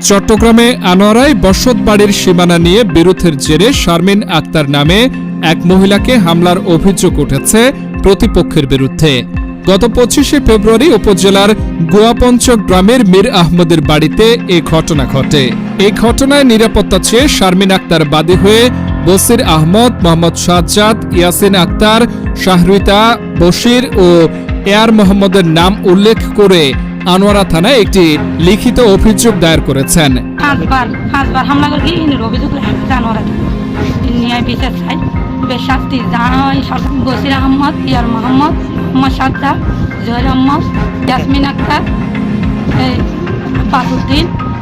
চট্টগ্রামে আনোয়ারায় বসত বাড়ির সীমানা নিয়ে বিরোধের জেরে শারমিন আক্তার নামে এক মহিলাকে হামলার অভিযোগ উঠেছে প্রতিপক্ষের বিরুদ্ধে। গত পঁচিশে ফেব্রুয়ারি উপজেলার গোয়াপঞ্চক গ্রামের মীর আহমদের বাড়িতে এ ঘটনা ঘটে। এই ঘটনায় নিরাপত্তা চেয়ে শারমিন আক্তার বাদী হয়ে বসির আহমদ, মোহাম্মদ সাজ্জাদ, ইয়াসিন আক্তার, শাহরিতা বশির ও এয়ার মোহাম্মদের নাম উল্লেখ করে আনোয়ারা থানায় একটি লিখিত অভিযোগ দায়ের করেছেন। বসির আহমদ, ইয়ার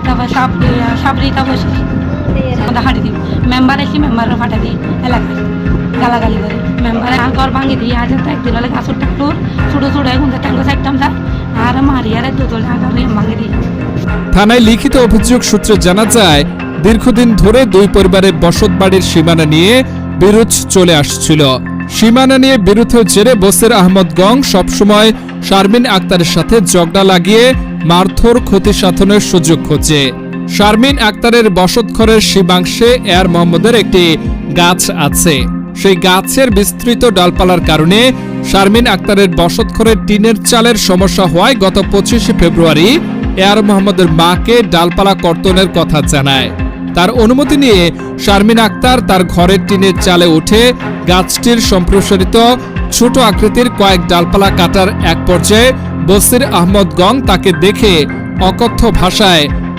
তারপর সাব সাবরিতা বসে আমাদের হাঁটি দিই মেম্বার এসে মেম্বারের ফাটা দিই এলাকায় গালাগালি করে। মেম্বারে ঘর ভাঙি দিয়ে হাজার একদিন হলে গাছর টাকুর ছোটো ছোটো এখন ট্যাঙ্গো সাইডটাম যায় আর মারি আর দুতলে ভাঙি দিই থানায় লিখিত অভিযোগ সূত্রে জানা যায়, দীর্ঘদিন ধরে দুই পরিবারের বসত বাড়ির সীমানা নিয়ে বিরোধ চলে আসছিল। সীমানা নিয়ে বিরোধের জেরে বসির আহমদ গং সবসময় শারমিন আক্তারের সাথে জগড়া লাগিয়ে মারধর ক্ষতি সাধনের সুযোগ খোঁজে। শারমিন আক্তারের বসতঘরের সীমাংশে এয়ার মোহাম্মদের একটি গাছ আছে। সেই গাছের বিস্তৃত ডালপালার কারণে শারমিন আক্তারের বসতঘরের টিনের চালের সমস্যা হওয়ায় গত পঁচিশে ফেব্রুয়ারি এয়ার মোহাম্মদের মাকে ডালপালা কর্তনের কথা জানায়। তার অনুমতি নিয়ে শারমিন আক্তার তার ঘরের টিনের চালে উঠে গাছটির সম্প্রসারিত ছোট আকৃতির কয়েক ডালপালা কাটার এক পর্যায়ে বসির আহমদ গং তাকে দেখে অকথ্য ভাষায়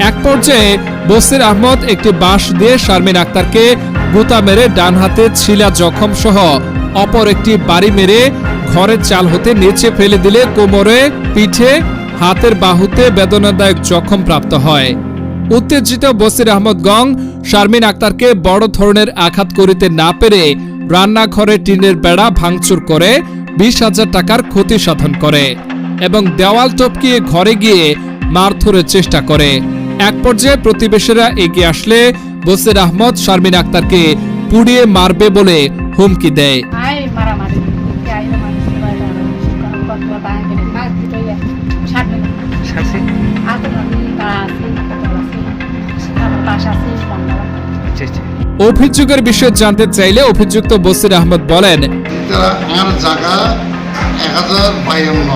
এক পর্যায়ে বসির আহমদ একটি বাঁশ দিয়ে শারমিন আক্তারকে গুতা মেরে ডান হাতে ছিলা জখম সহ অপর একটি বাড়ি মেরে ঘরের চাল হতে নিচে ফেলে দিলে কোমরে, পিঠে, হাতের বাহুতে বেদনাদায়ক জখম প্রাপ্ত হয়। উত্তেজিত বসির আহমদ গং শারমিন আক্তারকে বড় ধরনের আঘাত করিতে না পেরে রান্নাঘরে টিনের বেড়া ভাঙচুর করে বিশ হাজার টাকার ক্ষতি সাধন করে এবং দেওয়াল টপকিয়ে ঘরে গিয়ে মারধরের চেষ্টা করে। এক পর্যায়ে প্রতিবেশীরা এগিয়ে আসলে বসির আহমদ শারমিন আক্তারকে পুড়িয়ে মারবে বলে হুমকি দেয়। অভিযোগের বিষয়ে জানতে চাইলে অভিযুক্ত বসির আহমদ বলেন তারা জায়গা এক হাজার বায়ান্ন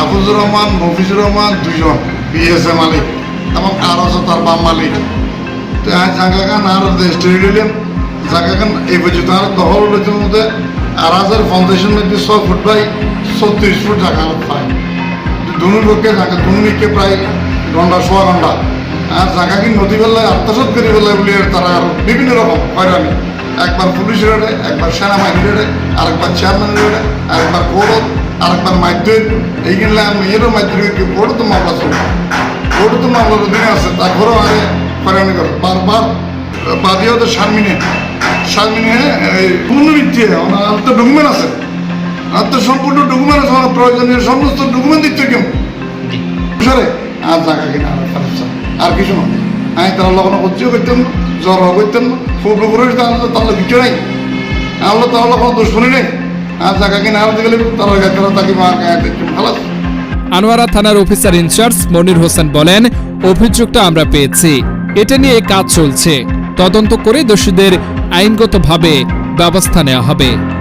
আবুজুর রহমান মফিজুর রহমান দুজন বিএসএ মালিক এবং আর আছে তার বাম মালিক। তো আর জায়গাখান আর দিলেন জায়গাখান এই পর্যন্ত আর দখল হলের মধ্যে আর হাজার ফাউন্ডেশন মধ্যে ছ ফুট বাই ছত্রিশ ফুট জায়গা পায়। দুনুর পক্ষে জায়গা দুনুকে প্রায় ঘণ্টা, সোয়া ঘণ্টা। আর জায়গা কি নদী বেলায় আত্মসাত করে বেলায় বলে তারা আর বিভিন্ন রকম হয়রানি। একবার পুলিশের রেডে একবার সেনাবাহিনীর রেডে আরেকবার চেয়ারম্যানের রেডে আরেকবার কোর্ট আরেকবার মাধ্যমিক এইগুলো আমি এরও মাধ্যমিক কোর্ট তো মামলা চলবে কোর্ট তো মামলার অধীনে আছে তারপরেও আরে হয়রানি করে বারবার বাদিও তো সারমিনে সারমিনে এই পূর্ণবৃত্তি আমার তো ডকুমেন্ট আছে আর তো সম্পূর্ণ ডকুমেন্ট আছে আমার প্রয়োজনীয় সমস্ত ডকুমেন্ট দিচ্ছে কেউ সরে আর জায়গা কিনা আর কিছু না আমি তার কোনো হচ্ছেও করতাম জ্বর করতাম করে তাহলে তাহলে কিছু নাই আল্লাহ তাহলে কোনো দুশ্মনী নেই আনোয়ারা থানার অফিসার ইনচার্জ মনির হোসেন বলেন, অভিযোগটা আমরা পেয়েছি। এটা নিয়ে কাজ চলছে। তদন্ত করে দোষীদের আইনগতভাবে ব্যবস্থা নেওয়া হবে।